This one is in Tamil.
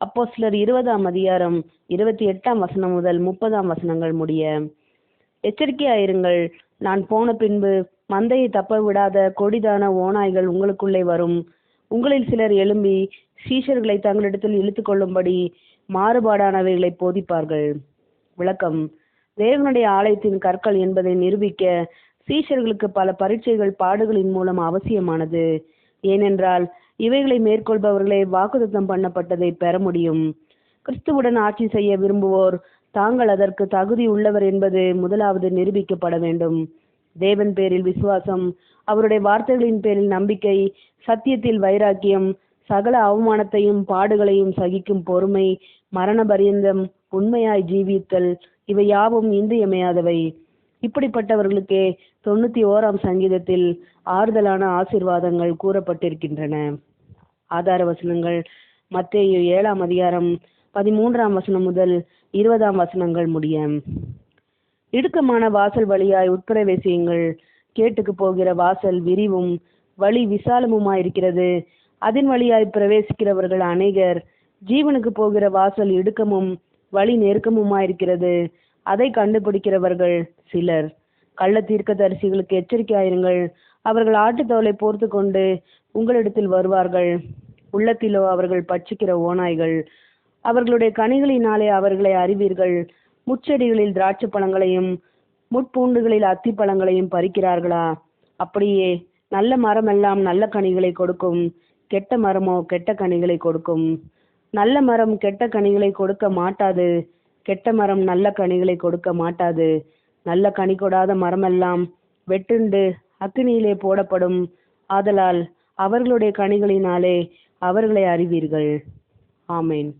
அப்போ சிலர் இருபதாம் அதிகாரம் இருபத்தி எட்டாம் வசனம் முதல் முப்பதாம் வசனங்கள் முடிய எச்சரிக்கையாயிருங்கள் நான் போன பின்பு மந்தையை தப்ப விடாத கொடிதான ஓநாய்கள் உங்களுக்குள்ளே வரும். உங்களில் சிலர் எழும்பி சீஷர்களை தங்களிடத்தில் இழுத்து கொள்ளும்படி மாறுபாடானவைகளை போதிப்பார்கள். விளக்கம் தேவனுடைய ஆலயத்தின் கற்கள் என்பதை நிரூபிக்க சீஷர்களுக்கு பல பரீட்சைகள் பாடுகளின் மூலம் அவசியமானது. ஏனென்றால் இவைகளை மேற்கொள்பவர்களே வாக்குத்தம் பண்ணப்பட்டதை பெற முடியும். கிறிஸ்துவுடன் ஆட்சி செய்ய விரும்புவோர் தாங்கள் அதற்கு தகுதி உள்ளவர் என்பது முதலாவது நிரூபிக்கப்பட வேண்டும். தேவன் பேரில் விசுவாசம் அவருடைய வார்த்தைகளின் பேரில் நம்பிக்கை சத்தியத்தில் வைராக்கியம் சகல அவமானத்தையும் பாடுகளையும் சகிக்கும் பொறுமை மரண பரியந்தம் உண்மையாய் ஜீவித்தல் இவை யாவும் இன்றியமையாதவை. இப்படிப்பட்டவர்களுக்கே தொண்ணூத்தி ஓராம் சங்கீதத்தில் ஆறுதலான ஆசிர்வாதங்கள் கூறப்பட்டிருக்கின்றன. ஆதார வசனங்கள் மத்தேயு ஏழாம் அதிகாரம் பதிமூன்றாம் வசனம் முதல் இருபதாம் வசனங்கள் முடிய இடுக்கமான வாசல் வழியாய் உட்பிரவேசியுங்கள் கேட்டுக்கு போகிற வாசல் விரிவும் வழி விசாலமுமாயிருக்கிறது அதன் வழியாய் பிரவேசிக்கிறவர்கள் அநேகர். ஜீவனுக்கு போகிற வாசல் இடுக்கமும் வழி நெருக்கமுமாயிருக்கிறது அதை கண்டுபிடிக்கிறவர்கள் சிலர். கள்ள தீர்க்கதரிசிகளுக்கு எச்சரிக்கையாயிருங்கள். அவர்கள் ஆட்டுத்தோலை போர்த்து கொண்டு உங்களிடத்தில் வருவார்கள். உள்ளத்திலோ அவர்கள் பட்சிக்கிற ஓநாய்கள். அவர்களுடைய கனிகளினாலே அவர்களை அறிவீர்கள். முச்செடிகளில் திராட்சை பழங்களையும் முட்பூண்டுகளில் அத்தி பழங்களையும் பறிக்கிறார்களா? அப்படியே நல்ல மரமெல்லாம் நல்ல கனிகளை கொடுக்கும். கெட்ட மரமோ கெட்ட கனிகளை கொடுக்கும். நல்ல மரம் கெட்ட கனிகளை கொடுக்க மாட்டாது. கெட்ட மரம் நல்ல கனிகளை கொடுக்க மாட்டாது. நல்ல கனி கொடாத மரமெல்லாம் வெட்டுண்டு அக்னியிலே போடப்படும். ஆதலால் அவர்களுடைய கனிகளினாலே அவர்களை அறிவீர்கள். ஆமேன்.